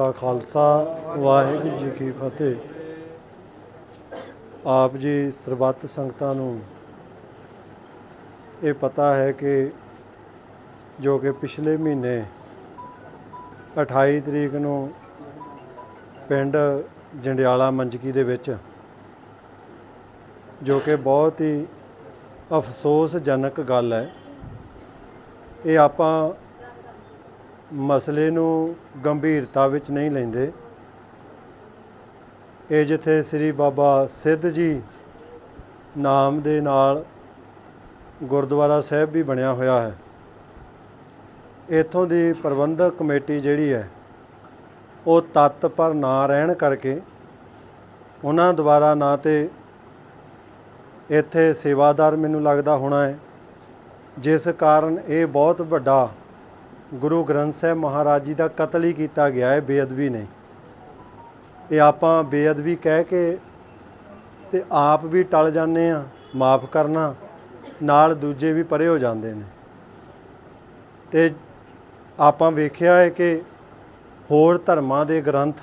ਦਾ ਖਾਲਸਾ, ਵਾਹਿਗੁਰੂ ਜੀ ਕੀ ਫਤਿਹ। ਆਪ ਜੀ ਸਰਬੱਤ ਸੰਗਤਾਂ ਨੂੰ ਇਹ ਪਤਾ ਹੈ ਕਿ ਜੋ ਕਿ ਪਿਛਲੇ ਮਹੀਨੇ 28 ਤਰੀਕ ਨੂੰ ਪਿੰਡ ਜੰਡਿਆਲਾ ਮੰਜਕੀ ਦੇ ਵਿੱਚ ਜੋ ਕਿ ਬਹੁਤ ਹੀ ਅਫਸੋਸਜਨਕ ਗੱਲ ਹੈ, ਇਹ ਆਪਾਂ ਮਸਲੇ ਨੂੰ ਗੰਭੀਰਤਾ ਵਿੱਚ ਨਹੀਂ ਲੈਂਦੇ। ਇਹ ਜਿੱਥੇ ਸ੍ਰੀ ਬਾਬਾ ਸਿੱਧ ਜੀ ਨਾਮ ਦੇ ਨਾਲ ਗੁਰਦੁਆਰਾ ਸਾਹਿਬ ਵੀ ਬਣਿਆ ਹੋਇਆ ਹੈ। ਇੱਥੋਂ ਦੀ ਪ੍ਰਬੰਧਕ ਕਮੇਟੀ ਜਿਹੜੀ ਹੈ, ਉਹ ਤੱਤ ਪਰ ਨਾ ਰਹਿਣ ਕਰਕੇ ਉਹਨਾਂ ਦੁਆਰਾ ਨਾ ਤੇ ਇੱਥੇ ਸੇਵਾਦਾਰ ਮੈਨੂੰ ਲੱਗਦਾ ਹੋਣਾ ਹੈ, ਜਿਸ ਕਾਰਨ ਇਹ ਬਹੁਤ ਵੱਡਾ ਗੁਰੂ ਗ੍ਰੰਥ ਸਾਹਿਬ ਮਹਾਰਾਜ ਜੀ ਦਾ ਕਤਲ ਹੀ ਕੀਤਾ ਗਿਆ ਹੈ, ਬੇਅਦਬੀ ਨੇ। ਇਹ ਆਪਾਂ ਬੇਅਦਬੀ ਕਹਿ ਕੇ ਤੇ ਆਪ ਵੀ ਟਲ ਜਾਂਦੇ ਆ ਮਾਫ ਕਰਨਾ, ਨਾਲ ਦੂਜੇ ਵੀ ਪਰੇ ਹੋ ਜਾਂਦੇ ਨੇ। ਤੇ ਆਪਾਂ ਵੇਖਿਆ ਹੈ ਕਿ ਹੋਰ ਧਰਮਾਂ ਦੇ ਗ੍ਰੰਥ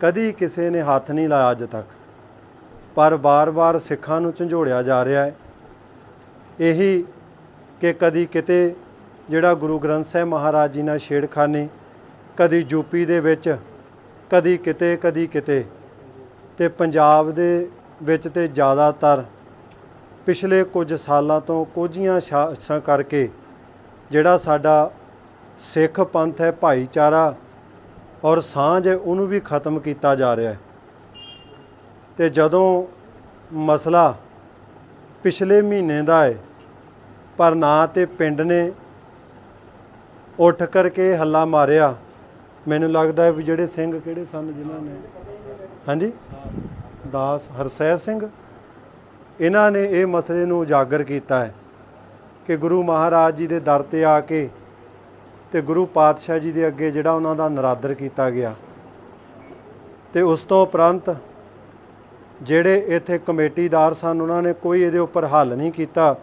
ਕਦੀ ਕਿਸੇ ਨੇ ਹੱਥ ਨਹੀਂ ਲਾਇਆ ਅੱਜ ਤੱਕ। ਪਰ ਬਾਰ-ਬਾਰ ਸਿੱਖਾਂ ਨੂੰ ਝੰਜੋੜਿਆ ਜਾ ਰਿਹਾ ਹੈ। ਇਹੀ ਕਿ ਕਦੀ ਕਿਤੇ ਜਿਹੜਾ ਗੁਰੂ ਗ੍ਰੰਥ ਸਾਹਿਬ ਮਹਾਰਾਜ ਜੀ ਨਾਲ ਛੇੜਖਾਨੀ, ਕਦੀ ਯੂਪੀ ਦੇ ਵਿੱਚ, ਕਦੀ ਕਿਤੇ ਕਦੀ ਕਿਤੇ, ਤੇ ਪੰਜਾਬ ਦੇ ਵਿੱਚ ਤੇ ਜ਼ਿਆਦਾਤਰ ਪਿਛਲੇ ਕੁਝ ਸਾਲਾਂ ਤੋਂ ਕੁਝੀਆਂ ਸ਼ਾਸਾਂ ਕਰਕੇ ਜਿਹੜਾ ਸਾਡਾ ਸਿੱਖ ਪੰਥ ਹੈ, ਭਾਈਚਾਰਾ ਔਰ ਸਾਂਝ ਹੈ, ਉਹਨੂੰ ਵੀ ਖਤਮ ਕੀਤਾ ਜਾ ਰਿਹਾ ਹੈ। ਤੇ ਜਦੋਂ ਮਸਲਾ ਪਿਛਲੇ ਮਹੀਨੇ ਦਾ ਹੈ, ਪਰ ਨਾ ਤੇ ਪਿੰਡ ਨੇ ਉੱਠ ਕਰਕੇ ਹੱਲਾ ਮਾਰਿਆ। ਮੈਨੂੰ ਲੱਗਦਾ ਹੈ ਵੀ ਜਿਹੜੇ ਸਿੰਘ ਕਿਹੜੇ ਸਨ ਜਿਨ੍ਹਾਂ ਨੇ ਹਾਂਜੀ? ਦਾਸ ਹਰਸੈਰ ਸਿੰਘ। ਇਹਨਾਂ ਨੇ ਇਹ ਮਸਲੇ ਨੂੰ ਉਜਾਗਰ ਕੀਤਾ ਹੈ ਕਿ ਗੁਰੂ ਮਹਾਰਾਜ ਜੀ ਦੇ ਦਰ ਤੇ ਆ ਕੇ ਤੇ ਗੁਰੂ ਪਾਤਸ਼ਾਹ ਜੀ ਦੇ ਅੱਗੇ ਜਿਹੜਾ ਉਹਨਾਂ ਦਾ ਨਰਾਦਰ ਕੀਤਾ ਗਿਆ। ਤੇ ਉਸ ਤੋਂ ਉਪਰੰਤ ਜਿਹੜੇ ਇੱਥੇ ਕਮੇਟੀਦਾਰ ਸਨ, ਉਹਨਾਂ ਨੇ ਕੋਈ ਇਹਦੇ ਉੱਪਰ ਹੱਲ ਨਹੀਂ ਕੀਤਾ।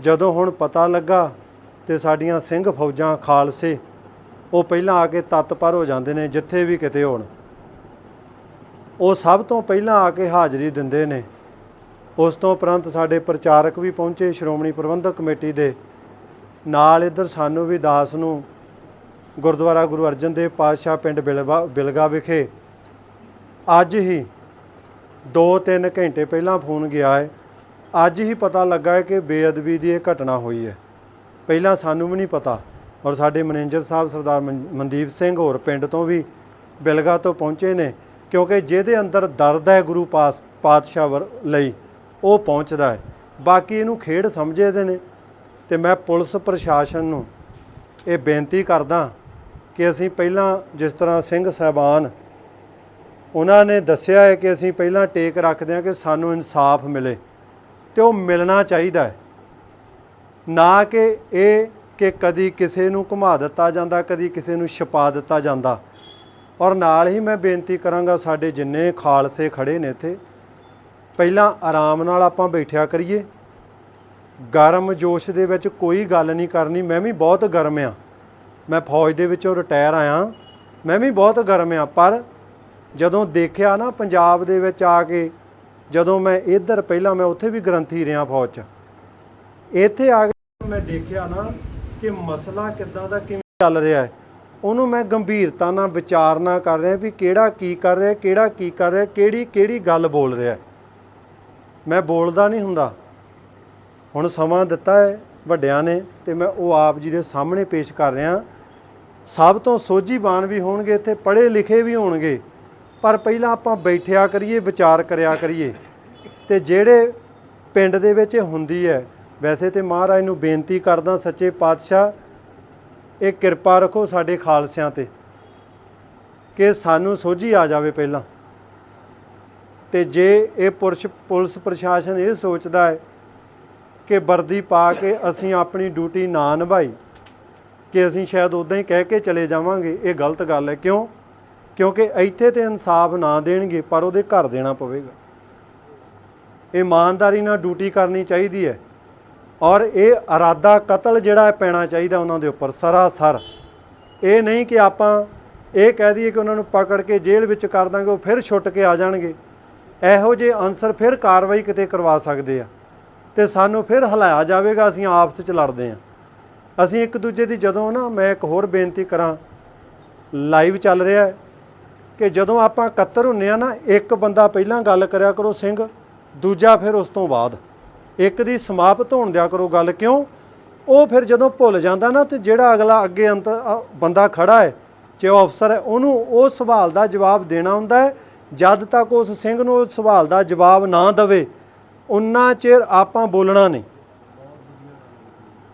ਜਦੋਂ ਹੁਣ ਪਤਾ ਲੱਗਾ ਤੇ ਸਾਡੀਆਂ ਸਿੰਘ ਫੌਜਾਂ ਖਾਲਸੇ, ਉਹ ਪਹਿਲਾਂ ਆ ਕੇ ਤਤਪਰ ਹੋ ਜਾਂਦੇ ਨੇ, ਜਿੱਥੇ ਵੀ ਕਿਤੇ ਹੋਣ। ਉਹ ਸਭ ਤੋਂ ਪਹਿਲਾਂ ਆ ਕੇ ਹਾਜ਼ਰੀ ਦਿੰਦੇ ਨੇ। ਉਸ ਤੋਂ ਉਪਰੰਤ ਸਾਡੇ ਪ੍ਰਚਾਰਕ ਵੀ ਪਹੁੰਚੇ, ਸ਼੍ਰੋਮਣੀ ਪ੍ਰਬੰਧਕ ਕਮੇਟੀ ਦੇ ਨਾਲ। ਇੱਧਰ ਸਾਨੂੰ ਵੀ ਦਾਸ ਨੂੰ ਗੁਰਦੁਆਰਾ ਗੁਰੂ ਅਰਜਨ ਦੇਵ ਪਾਤਸ਼ਾਹ ਪਿੰਡ ਬਿਲਵਾ, ਬਿਲਗਾ ਵਿਖੇ ਅੱਜ ਹੀ 2-3 ਘੰਟੇ ਪਹਿਲਾਂ ਫੋਨ ਗਿਆ ਹੈ। ਅੱਜ ਹੀ ਪਤਾ ਲੱਗਾ ਹੈ ਕਿ ਬੇਅਦਬੀ ਦੀ ਇਹ ਘਟਨਾ ਹੋਈ ਹੈ। ਪਹਿਲਾਂ ਸਾਨੂੰ ਵੀ ਨਹੀਂ ਪਤਾ। ਔਰ ਸਾਡੇ ਮੈਨੇਜਰ ਸਾਹਿਬ ਸਰਦਾਰ ਮਨ- ਮਨਦੀਪ ਸਿੰਘ ਹੋਰ ਪਿੰਡ ਤੋਂ ਵੀ ਬਿਲਗਾ ਤੋਂ ਪਹੁੰਚੇ ਨੇ, ਕਿਉਂਕਿ ਜਿਹਦੇ ਅੰਦਰ ਦਰਦ ਹੈ ਗੁਰੂ ਪਾਸ, ਪਾਤਸ਼ਾਹ ਵਰ- ਲਈ, ਉਹ ਪਹੁੰਚਦਾ ਹੈ। ਬਾਕੀ ਇਹਨੂੰ ਖੇਡ ਸਮਝਦੇ ਨੇ। ਤੇ ਮੈਂ ਪੁਲਿਸ ਪ੍ਰਸ਼ਾਸਨ ਨੂੰ ਇਹ ਬੇਨਤੀ ਕਰਦਾ ਕਿ ਅਸੀਂ ਪਹਿਲਾਂ ਜਿਸ ਤਰ੍ਹਾਂ ਸਿੰਘ ਸਾਹਿਬਾਨ, ਉਹਨਾਂ ਨੇ ਦੱਸਿਆ ਹੈ ਕਿ ਅਸੀਂ ਪਹਿਲਾਂ ਟੇਕ ਰੱਖਦੇ ਹਾਂ ਕਿ ਸਾਨੂੰ ਇਨਸਾਫ ਮਿਲੇ, ਤੇ ਉਹ ਮਿਲਣਾ ਚਾਹੀਦਾ ਹੈ। ਨਾ ਕਿ ਇਹ ਕਿ ਕਦੀ ਕਿਸੇ ਨੂੰ ਘੁਮਾ ਦਿੱਤਾ ਜਾਂਦਾ, ਕਦੀ ਕਿਸੇ ਨੂੰ ਛਪਾ ਦਿੱਤਾ ਜਾਂਦਾ। ਔਰ ਨਾਲ ਹੀ ਮੈਂ ਬੇਨਤੀ ਕਰਾਂਗਾ ਸਾਡੇ ਜਿੰਨੇ ਖਾਲਸੇ ਖੜੇ ਨੇ ਇੱਥੇ, ਪਹਿਲਾਂ ਆਰਾਮ ਨਾਲ ਆਪਾਂ ਬੈਠਿਆ ਕਰੀਏ। ਗਰਮ ਜੋਸ਼ ਦੇ ਵਿੱਚ ਕੋਈ ਗੱਲ ਨਹੀਂ ਕਰਨੀ, ਮੈਂ ਵੀ ਬਹੁਤ ਗਰਮ ਆ। ਮੈਂ ਫੌਜ ਦੇ ਵਿੱਚੋਂ ਰਿਟਾਇਰ ਆਇਆ, ਮੈਂ ਵੀ ਬਹੁਤ ਗਰਮ ਆ, ਪਰ ਜਦੋਂ ਦੇਖਿਆ ਨਾ ਪੰਜਾਬ ਦੇ ਵਿੱਚ ਆ ਕੇ, ਜਦੋਂ ਮੈਂ ਇੱਧਰ ਪਹਿਲਾਂ ਮੈਂ ਉੱਥੇ ਵੀ ਗ੍ਰੰਥੀ ਰਿਹਾ ਫੌਜ 'ਚ, ਇੱਥੇ ਆ ਕੇ ਮੈਂ ਦੇਖਿਆ ਨਾ ਕਿ ਮਸਲਾ ਕਿੱਦਾਂ ਦਾ ਕਿਵੇਂ ਚੱਲ ਰਿਹਾ ਹੈ। ਉਹਨੂੰ ਮੈਂ ਗੰਭੀਰਤਾ ਨਾਲ ਵਿਚਾਰਨਾ ਕਰ ਰਿਹਾ ਵੀ ਕਿਹੜਾ ਕੀ ਕਰ ਰਿਹਾ, ਕਿਹੜਾ ਕੀ ਕਰ ਰਿਹਾ, ਕਿਹੜੀ ਕਿਹੜੀ ਗੱਲ ਬੋਲ ਰਿਹਾ ਮੈਂ ਬੋਲਦਾ ਨਹੀਂ ਹੁੰਦਾ। ਹੁਣ ਸਮਾਂ ਦਿੱਤਾ ਹੈ ਵੱਡਿਆਂ ਨੇ ਤੇ ਮੈਂ ਉਹ ਆਪ ਜੀ ਦੇ ਸਾਹਮਣੇ ਪੇਸ਼ ਕਰ ਰਿਹਾ। ਸਭ ਤੋਂ ਸੋਝੀਬਾਨ ਵੀ ਹੋਣਗੇ, ਇੱਥੇ ਪੜ੍ਹੇ ਲਿਖੇ ਵੀ ਹੋਣਗੇ। ਪਰ ਪਹਿਲਾਂ ਆਪਾਂ ਬੈਠਿਆ ਕਰੀਏ, ਵਿਚਾਰ ਕਰਿਆ ਕਰੀਏ। ਤੇ ਜਿਹੜੇ ਪਿੰਡ ਦੇ ਵਿੱਚ ਹੁੰਦੀ ਹੈ ਵੈਸੇ ਤੇ ਮਹਾਰਾਜ ਨੂੰ ਬੇਨਤੀ ਕਰਦਾ ਸੱਚੇ ਪਾਤਸ਼ਾਹ, ਇਹ ਕਿਰਪਾ ਰੱਖੋ ਸਾਡੇ ਖਾਲਸਿਆਂ ਤੇ, ਕਿ ਸਾਨੂੰ ਸੋਝੀ ਆ ਜਾਵੇ ਪਹਿਲਾਂ। ਤੇ ਜੇ ਇਹ ਪੁਰਸ਼, ਪੁਲਿਸ ਪ੍ਰਸ਼ਾਸਨ ਇਹ ਸੋਚਦਾ ਹੈ ਕਿ ਵਰਦੀ ਪਾ ਕੇ ਅਸੀਂ ਆਪਣੀ ਡਿਊਟੀ ਨਾ ਨਿਭਾਈ, ਕਿ ਅਸੀਂ ਸ਼ਾਇਦ ਉਦਾਂ ਹੀ ਕਹਿ ਕੇ ਚਲੇ ਜਾਵਾਂਗੇ, ਇਹ ਗਲਤ ਗੱਲ ਹੈ। ਕਿਉਂ? ਕਿਉਂਕਿ ਇੱਥੇ ਤੇ ਇਨਸਾਫ ਨਾ ਦੇਣਗੇ, ਪਰ ਉਹਦੇ ਘਰ ਦੇਣਾ ਪਵੇਗਾ। ਇਮਾਨਦਾਰੀ ਨਾਲ ਡਿਊਟੀ ਕਰਨੀ ਚਾਹੀਦੀ ਹੈ। ਔਰ ਇਹ ਇਰਾਦਾ ਕਤਲ ਜਿਹੜਾ ਹੈ ਪੈਣਾ ਚਾਹੀਦਾ ਉਹਨਾਂ ਦੇ ਉੱਪਰ, ਸਰਾਸਰ। ਇਹ ਨਹੀਂ ਕਿ ਆਪਾਂ ਇਹ ਕਹਿ ਦਈਏ ਕਿ ਉਹਨਾਂ ਨੂੰ ਪਕੜ ਕੇ ਜੇਲ੍ਹ ਵਿੱਚ ਕਰ ਦਾਂਗੇ, ਉਹ ਫਿਰ ਛੁੱਟ ਕੇ ਆ ਜਾਣਗੇ। ਇਹੋ ਜਿਹੇ ਅਨਸਰ ਫਿਰ ਕਾਰਵਾਈ ਕਿਤੇ ਕਰਵਾ ਸਕਦੇ ਆ ਤੇ ਸਾਨੂੰ ਫਿਰ ਹਲਾਇਆ ਜਾਵੇਗਾ, ਅਸੀਂ ਆਪਸ ਵਿੱਚ ਲੜਦੇ ਆ। ਅਸੀਂ ਇੱਕ ਦੂਜੇ ਦੀ ਜਦੋਂ ਨਾ ਮੈਂ ਇੱਕ ਹੋਰ ਬੇਨਤੀ ਕਰਾਂ, ਲਾਈਵ ਚੱਲ ਰਿਹਾ ਹੈ ਕਿ ਜਦੋਂ ਆਪਾਂ ਇਕੱਤਰ ਹੁੰਨੇ ਆ ਨਾ, ਇੱਕ ਬੰਦਾ ਪਹਿਲਾਂ ਗੱਲ ਕਰਿਆ ਕਰੋ ਸਿੰਘ, ਦੂਜਾ ਫਿਰ ਉਸ ਤੋਂ ਬਾਅਦ। ਇੱਕ ਦੀ ਸਮਾਪਤ ਹੋਣ ਦਿਆ ਕਰੋ ਗੱਲ ਕਿਉਂ? ਉਹ ਫਿਰ ਜਦੋਂ ਭੁੱਲ ਜਾਂਦਾ ਨਾ ਤੇ ਜਿਹੜਾ ਅਗਲਾ ਅੱਗੇ ਅੰਤ ਬੰਦਾ ਖੜਾ ਹੈ, ਜੇ ਉਹ ਅਫਸਰ ਹੈ, ਉਹਨੂੰ ਉਹ ਸਵਾਲ ਦਾ ਜਵਾਬ ਦੇਣਾ ਹੁੰਦਾ ਹੈ, ਜਦ ਤੱਕ ਉਸ ਸਿੰਘ ਨੂੰ ਉਸ ਸਵਾਲ ਦਾ ਜਵਾਬ ਨਾ ਦਵੇ, ਉਨਾ ਚਿਰ ਆਪਾਂ ਬੋਲਣਾ ਨਹੀਂ।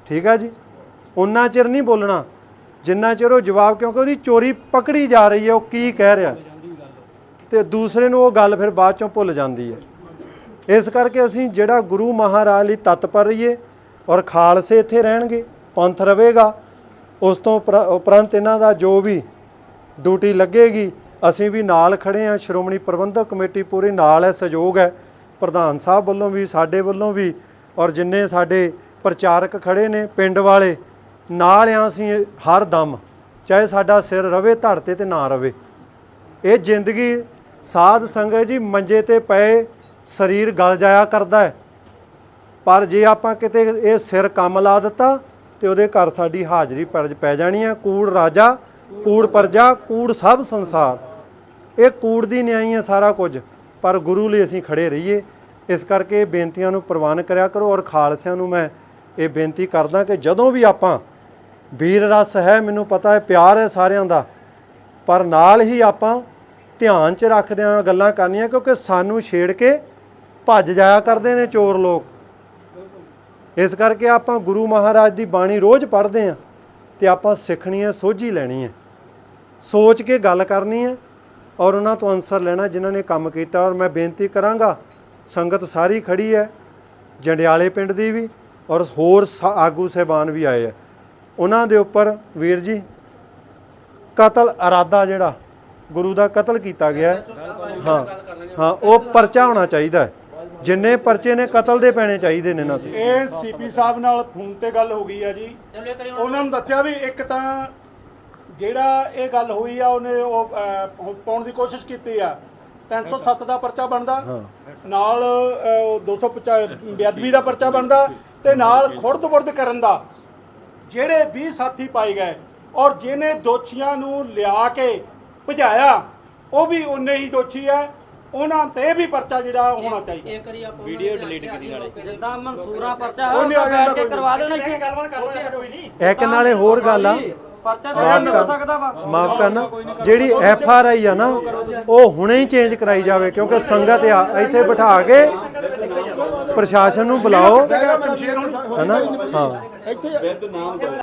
ਠੀਕ ਹੈ ਜੀ? ਉਨਾ ਚਿਰ ਨਹੀਂ ਬੋਲਣਾ। ਜਿੰਨਾ ਚਿਰ ਉਹ ਜਵਾਬ, ਕਿਉਂਕਿ ਉਹਦੀ ਚੋਰੀ ਪਕੜੀ ਜਾ ਰਹੀ ਹੈ, ਉਹ ਕੀ ਕਹਿ ਰਿਹਾ ਤੇ ਦੂਸਰੇ ਨੂੰ ਉਹ ਗੱਲ ਫਿਰ ਬਾਅਦ ਚੋਂ ਭੁੱਲ ਜਾਂਦੀ ਹੈ। ਇਸ ਕਰਕੇ ਅਸੀਂ ਜਿਹੜਾ ਗੁਰੂ ਮਹਾਰਾਜ ਲਈ ਤਤਪਰ ਰਹੀਏ ਔਰ ਖਾਲਸੇ ਇੱਥੇ ਰਹਿਣਗੇ, ਪੰਥ ਰਵੇਗਾ ਉਸ ਤੋਂ ਉਪਰ- ਉਪਰੰਤ ਇਹਨਾਂ ਦਾ ਜੋ ਵੀ ਡਿਊਟੀ ਲੱਗੇਗੀ, ਅਸੀਂ ਵੀ ਨਾਲ ਖੜੇ ਹਾਂ, ਸ਼੍ਰੋਮਣੀ ਪ੍ਰਬੰਧਕ ਕਮੇਟੀ ਪੂਰੀ ਨਾਲ ਹੈ, ਸਹਿਯੋਗ ਹੈ, ਪ੍ਰਧਾਨ ਸਾਹਿਬ ਵੱਲੋਂ ਵੀ, ਸਾਡੇ ਵੱਲੋਂ ਵੀ ਔਰ ਜਿੰਨੇ ਸਾਡੇ ਪ੍ਰਚਾਰਕ ਖੜੇ ਨੇ, ਪਿੰਡ ਵਾਲੇ, ਨਾਲ ਆ ਅਸੀਂ ਹਰ ਦਮ, ਚਾਹੇ ਸਾਡਾ ਸਿਰ ਰਵੇ ਧੜ ਤੇ ਤੇ ਨਾ ਰਵੇ। ਇਹ ਜ਼ਿੰਦਗੀ ਸਾਧ ਸੰਗਤ ਜੀ ਮੰਜੇ ਤੇ ਪਏ ਸਰੀਰ ਗਲ ਜਾਇਆ ਕਰਦਾ ਹੈ। ਪਰ ਜੇ ਆਪਾਂ ਕਿਤੇ ਇਹ ਸਿਰ ਕੰਮ ਲਾ ਦਿੱਤਾ, ਤੇ ਉਹਦੇ ਘਰ ਸਾਡੀ ਹਾਜ਼ਰੀ ਪਰਜ ਪੈ ਜਾਣੀ ਹੈ। ਕੂੜ ਰਾਜਾ, ਕੂੜ ਪਰਜਾ, ਕੂੜ ਸਭ ਸੰਸਾਰ। ਇਹ ਕੂੜ ਦੀ ਨਿਆਈ ਹੈ ਸਾਰਾ ਕੁਝ, ਪਰ ਗੁਰੂ ਲਈ ਅਸੀਂ ਖੜੇ ਰਹੀਏ। ਇਸ ਕਰਕੇ ਇਹ ਬੇਨਤੀਆਂ ਨੂੰ ਪ੍ਰਵਾਨ ਕਰਿਆ ਕਰੋ ਔਰ ਖਾਲਸਿਆਂ ਨੂੰ ਮੈਂ ਇਹ ਬੇਨਤੀ ਕਰਦਾ ਕਿ ਜਦੋਂ ਵੀ ਆਪਾਂ ਵੀਰ ਰਸ ਹੈ, ਮੈਨੂੰ ਪਤਾ ਹੈ ਪਿਆਰ ਹੈ ਸਾਰਿਆਂ ਦਾ, ਪਰ ਨਾਲ ਹੀ ਆਪਾਂ ਧਿਆਨ 'ਚ ਰੱਖਦਿਆਂ ਗੱਲਾਂ ਕਰਨੀਆਂ, ਕਿਉਂਕਿ ਸਾਨੂੰ ਛੇੜ ਕੇ ਭੱਜ ਜਾਇਆ ਕਰਦੇ ਨੇ ਚੋਰ ਲੋਕ। ਇਸ ਕਰਕੇ ਆਪਾਂ ਗੁਰੂ ਮਹਾਰਾਜ ਦੀ ਬਾਣੀ ਰੋਜ਼ ਪੜ੍ਹਦੇ ਹਾਂ ਤੇ ਆਪਾਂ ਸਿੱਖਣੀ ਹੈ, ਸੋਝੀ ਲੈਣੀ ਹੈ। ਸੋਚ ਕੇ ਗੱਲ ਕਰਨੀ ਹੈ ਔਰ ਉਹਨਾਂ ਤੋਂ ਅਨਸਰ ਲੈਣਾ ਜਿਨ੍ਹਾਂ ਨੇ ਕੰਮ ਕੀਤਾ। ਔਰ ਮੈਂ ਬੇਨਤੀ ਕਰਾਂਗਾ, ਸੰਗਤ ਸਾਰੀ ਖੜੀ ਹੈ, ਜੰਡਿਆਲੇ ਪਿੰਡ ਦੀ ਵੀ ਔਰ ਹੋਰ ਸਾ- ਆਗੂ ਸਹਿਬਾਨ ਵੀ ਆਏ ਆ ਉਹਨਾਂ ਦੇ ਉੱਪਰ ਵੀਰ ਜੀ, ਕਤਲ ਇਰਾਦਾ ਜਿਹੜਾ ਗੁਰੂ ਦਾ ਕਤਲ ਕੀਤਾ ਗਿਆ ਹਾਂ ਹਾਂ, ਉਹ ਪਰਚਾ ਹੋਣਾ ਚਾਹੀਦਾ ਹੈ। ਜਿੰਨੇ ਪਰਚੇ ਨੇ ਕਤਲ ਦੇ ਪੈਣੇ ਚਾਹੀਦੇ ਨੇ ਇਹਨਾਂ ਤੇ। ਇਹ ਸੀਪੀ ਸਾਹਿਬ ਨਾਲ ਫੋਨ ਤੇ ਗੱਲ ਹੋ ਗਈ ਆ ਜੀ। ਉਹਨਾਂ ਨੂੰ ਦੱਸਿਆ ਵੀ ਇੱਕ ਤਾਂ ਜਿਹੜਾ ਇਹ ਗੱਲ ਹੋਈ ਆ ਉਹਨੇ ਉਹ ਅਹ, ਪਾਉਣ ਦੀ ਕੋਸ਼ਿਸ਼ ਕੀਤੀ ਆ। 307 ਦਾ ਪਰਚਾ ਬਣਦਾ। ਨਾਲ ਅਹ, ਉਹ 250 ਬੇਅਦਬੀ ਦਾ ਪਰਚਾ ਬਣਦਾ ਤੇ ਨਾਲ ਖੁਰਦ-ਬੁਰਦ ਕਰਨ ਦਾ। ਜਿਹੜੇ 20 ਸਾਥੀ ਪਾਏ ਗਏ ਔਰ ਜਿਹਨੇ ਦੋਸ਼ੀਆਂ ਨੂੰ ਲਿਆ ਕੇ ਭਜਾਇਆ ਉਹ ਵੀ ਉਨੇ ਹੀ ਦੋਸ਼ੀ ਹੈ ਉਹਨਾਂ ਤੇ ਵੀ ਪਰਚਾ ਜਿਹੜਾ ਹੋਣਾ ਚਾਹੀਦਾ। ਵੀਡੀਓ ਡਿਲੀਟ ਕੀਤੀ ਨਾਲੇ। ਜਿੱਦਾਂ ਮਨਸੂਰਾ ਪਰਚਾ ਉਹ ਉਹ ਆ ਬੈਠ ਕੇ ਕਰਵਾ ਦੇਣਾ ਇੱਥੇ ਗੱਲਬਾਤ ਕਰ ਲੈਣਾ ਕੋਈ ਨਹੀਂ। ਇੱਕ ਨਾਲੇ ਹੋਰ ਗੱਲ ਆ। ਪਰਚਾ ਤਾਂ ਨਹੀਂ ਹੋ ਕਰ- ਸਕਦਾ ਵਾ। ਮਾਫ ਕਰਨਾ ਜਿਹੜੀ ਐਫ ਆਰ ਆਈ ਆ ਨਾ ਉਹ ਹੁਣੇ ਹੀ ਚੇਂਜ ਕਰਾਈ ਜਾਵੇ ਕਿਉਂਕਿ ਸੰਗਤ ਆ ਇੱਥੇ ਬਿਠਾ ਕੇ ਪ੍ਰਸ਼ਾਸਨ ਨੂੰ ਬੁਲਾਓ। ਹੈਨਾ? ਹਾਂ।